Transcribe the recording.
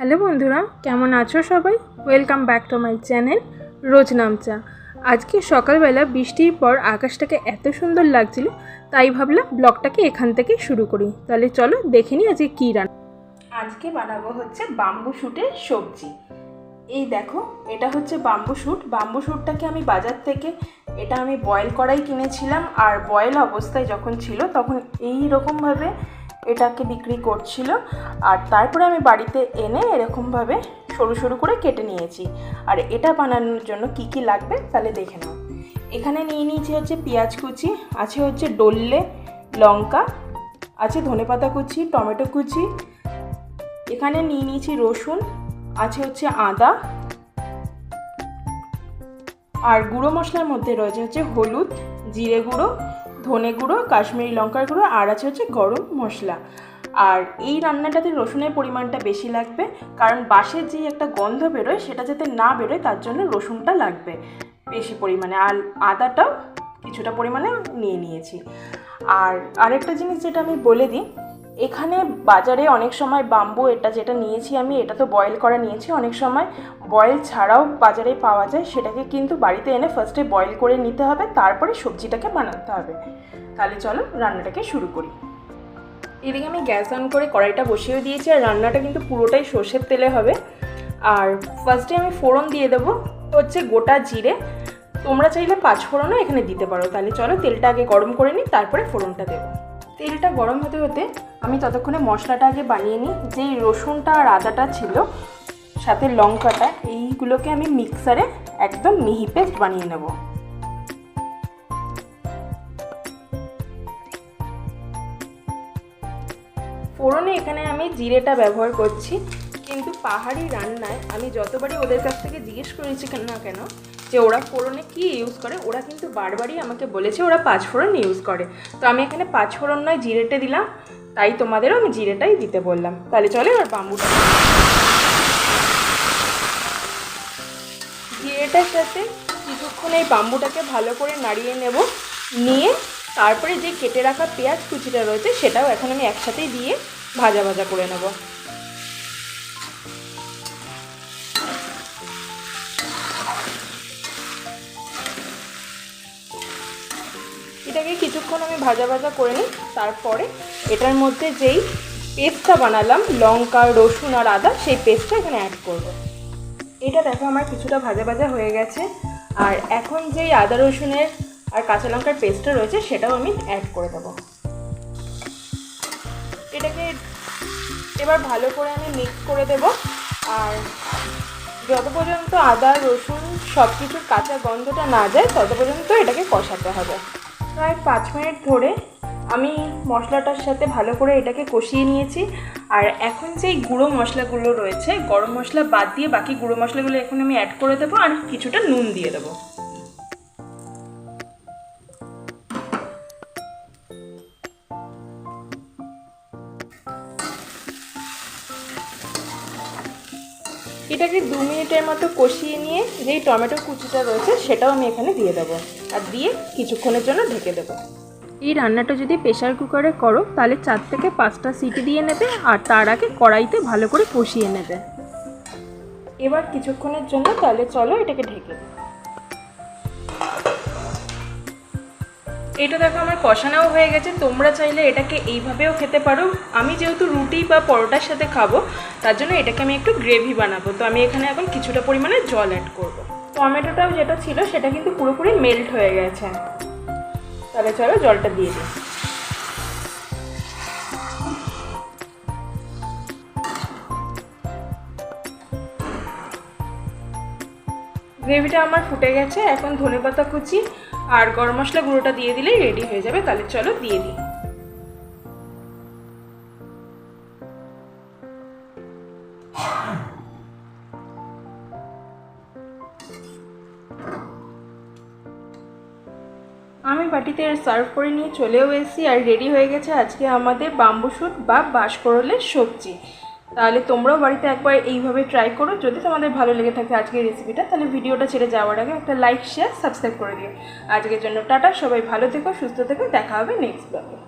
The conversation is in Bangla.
হ্যালো বন্ধুরা, কেমন আছো সবাই? Welcome back to my channel Rojnamcha. আজকে সকালবেলা বৃষ্টির পর আকাশটাকে এত সুন্দর লাগছিল, তাই ভাবলাম ব্লগটাকে এখান থেকে শুরু করি। তাহলে চলো দেখে নিই আজকে কী রান্না। আজকে বানাবো হচ্ছে বাম্বু শুটের সবজি। এই দেখো, এটা হচ্ছে বাম্বু শুট বাম্বু শুটটাকে আমি বাজার থেকে এটা আমি বয়েল করাই কিনেছিলাম, আর বয়েল অবস্থায় যখন ছিল, তখন এই রকমভাবে এটাকে বিক্রি করছিল। আর তারপরে আমি বাড়িতে এনে এরকমভাবে সরু সরু করে কেটে নিয়েছি। আর এটা বানানোর জন্য কি কি লাগবে তাহলে দেখে নাও। এখানে নিয়ে নিয়েছি হচ্ছে পেঁয়াজ কুচি, আছে হচ্ছে ডললে লঙ্কা, আছে ধনেপাতা কুচি, টমেটো কুচি। এখানে নিয়ে নিয়েছি রসুন, আছে হচ্ছে আদা। আর গুঁড়ো মশলার মধ্যে রয়েছে হচ্ছে হলুদ, জিরে গুঁড়ো ধনে গুঁড়ো, কাশ্মীরি লঙ্কার গুঁড়ো, আর আছে হচ্ছে গরম মশলা। আর এই রান্নাটাতে রসুনের পরিমাণটা বেশি লাগবে, কারণ বাঁশের যে একটা গন্ধ বেরোয়, সেটা যাতে না বেরোয়, তার জন্য রসুনটা লাগবে বেশি পরিমাণে। আর আদাটাও কিছুটা পরিমাণে নিয়ে নিয়েছি। আর আরেকটা জিনিস যেটা আমি বলে দিই এখানে বাজারে অনেক সময় বাম্বু এটা যেটা নিয়েছি আমি, এটা তো বয়েল করা নিয়েছি, অনেক সময় বয়েল ছাড়াও বাজারে পাওয়া যায়, সেটাকে কিন্তু বাড়িতে এনে ফার্স্টে বয়েল করে নিতে হবে, তারপরে সবজিটাকে বানাতে হবে। তাহলে চলো রান্নাটাকে শুরু করি। এদিকে আমি গ্যাস অন করে কড়াইটা বসিয়ে দিয়েছি, আর রান্নাটা কিন্তু পুরোটাই সর্ষের তেলে হবে। আর ফার্স্টে আমি ফোড়ন দিয়ে দেবো হচ্ছে গোটা জিরে। তোমরা চাইলে পাঁচ ফোড়নও এখানে দিতে পারো, তাহলে চলো তেলটা আগে গরম করে নিই, তারপরে ফোড়নটা দেবো। তেলটা গরম হতে হতে আমি ততক্ষণে মশলাটা আগে বানিয়ে নিই। যেই রসুনটা আর আদাটা ছিল, সাথে লঙ্কাটা, এইগুলোকে আমি মিক্সারে একদম মিহি পেস্ট বানিয়ে নেব। ফোড়নে এখানে আমি জিরেটা ব্যবহার করছি, কিন্তু পাহাড়ি রান্নায় আমি যতবারই ওদের কাছ থেকে জিজ্ঞেস করেছি কেন না কেন যে ওরা ফোড়নে কি ইউজ করে, ওরা কিন্তু বারবারই আমাকে বলেছে ওরা পাঁচ ফোড়ন ইউজ করে। তো আমি এখানে পাঁচ ফোড়ন নয়, জিরেটা দিলাম। তাই তোমাদেরও আমি জিরেটাই দিতে বললাম। তাহলে চলে এবার বাম্বুটা। জিরেটার সাথে কিছুক্ষণ এই বাম্বুটাকে ভালো করে নাড়িয়ে নেব। নিয়ে তারপরে যে কেটে রাখা পেঁয়াজ কুচিটা রয়েছে, সেটাও এখন আমি একসাথেই দিয়ে ভাজা ভাজা করে নেব। কিছুক্ষণ আমি ভাজা ভাজা করে নিই, তারপরে এটার মধ্যে যেই পেস্টটা বানালাম, লঙ্কা, রসুন আর আদা, সেই পেস্টটা এখানে অ্যাড করব। এটা দেখো আমার কিছুটা ভাজা ভাজা হয়ে গেছে, আর এখন যেই আদা, রসুনের আর কাঁচা লঙ্কার পেস্টটা রয়েছে, সেটাও আমি অ্যাড করে দেবো এটাকে এবার ভালো করে আমি মিক্স করে দেব, আর যত পর্যন্ত আদা, রসুন সব কিছুর কাঁচা গন্ধটা না যায়, তত পর্যন্ত এটাকে কষাতে হবে প্রায় পাঁচ মিনিট ধরে আমি মশলাটার সাথে ভালো করে এটাকে কষিয়ে নিয়েছি। আর এখন যেই গুঁড়ো মশলাগুলো রয়েছে, গরম মশলা বাদ দিয়ে বাকি গুঁড়ো মশলাগুলো এখন আমি অ্যাড করে দেবো আর কিছুটা নুন দিয়ে দেবো। এটাকে দু মিনিটের মতো কষিয়ে নিয়ে যেই টমেটো কুচিটা রয়েছে, সেটাও আমি এখানে দিয়ে দেবো। আর দিয়ে কিছুক্ষণের জন্য ঢেকে দেবো। এই রান্নাটা যদি প্রেশার কুকারে করো তাহলে চার থেকে পাঁচটা সিটি দিয়ে নেবে আর তার আগে কড়াইতে ভালো করে কষিয়ে নেবে। এবার কিছুক্ষণের জন্য তাহলে চলো এটাকে ঢেকে এটা দেখো আমার কষানাও হয়ে গেছে তোমরা চাইলে এটাকে এইভাবেও খেতে পারো। আমি যেহেতু রুটি বা পরোটার সাথে খাব তার জন্য এটাকে আমি একটু গ্রেভি বানাবো। তো আমি এখানে এখন কিছুটা পরিমাণে জল অ্যাড করব। টমেটোটাও যেটা ছিল সেটা কিন্তু পুরোপুরি মেল্ট হয়ে গেছে। তাহলে চলো জলটা দিয়ে দিই। গ্রেভিটা আমার ফুটে গেছে, এখন ধনে পাতা কুচি আর গরম মশলা গুঁড়োটা দিয়ে দিলেই রেডি হয়ে যাবে, তাহলে চলো দিয়ে দিই। আমি বাটিতে সার্ভ করে নিয়ে চলেও এসেছি আর রেডি হয়ে গেছে আজকে আমাদের বাম্বু শুট বা বাঁশকরলের সবজি। তাহলে তোমরাও বাড়িতে একবার এইভাবে ট্রাই করো। যদি তোমাদের ভালো লেগে থাকে আজকের রেসিপিটা তাহলে ভিডিওটা ছেড়ে যাওয়ার আগে একটা লাইক শেয়ার সাবস্ক্রাইব করে দিও। আজকের জন্য টাটা, সবাই ভালো থেকো, সুস্থ থেকো, দেখা হবে নেক্সট ব্লগে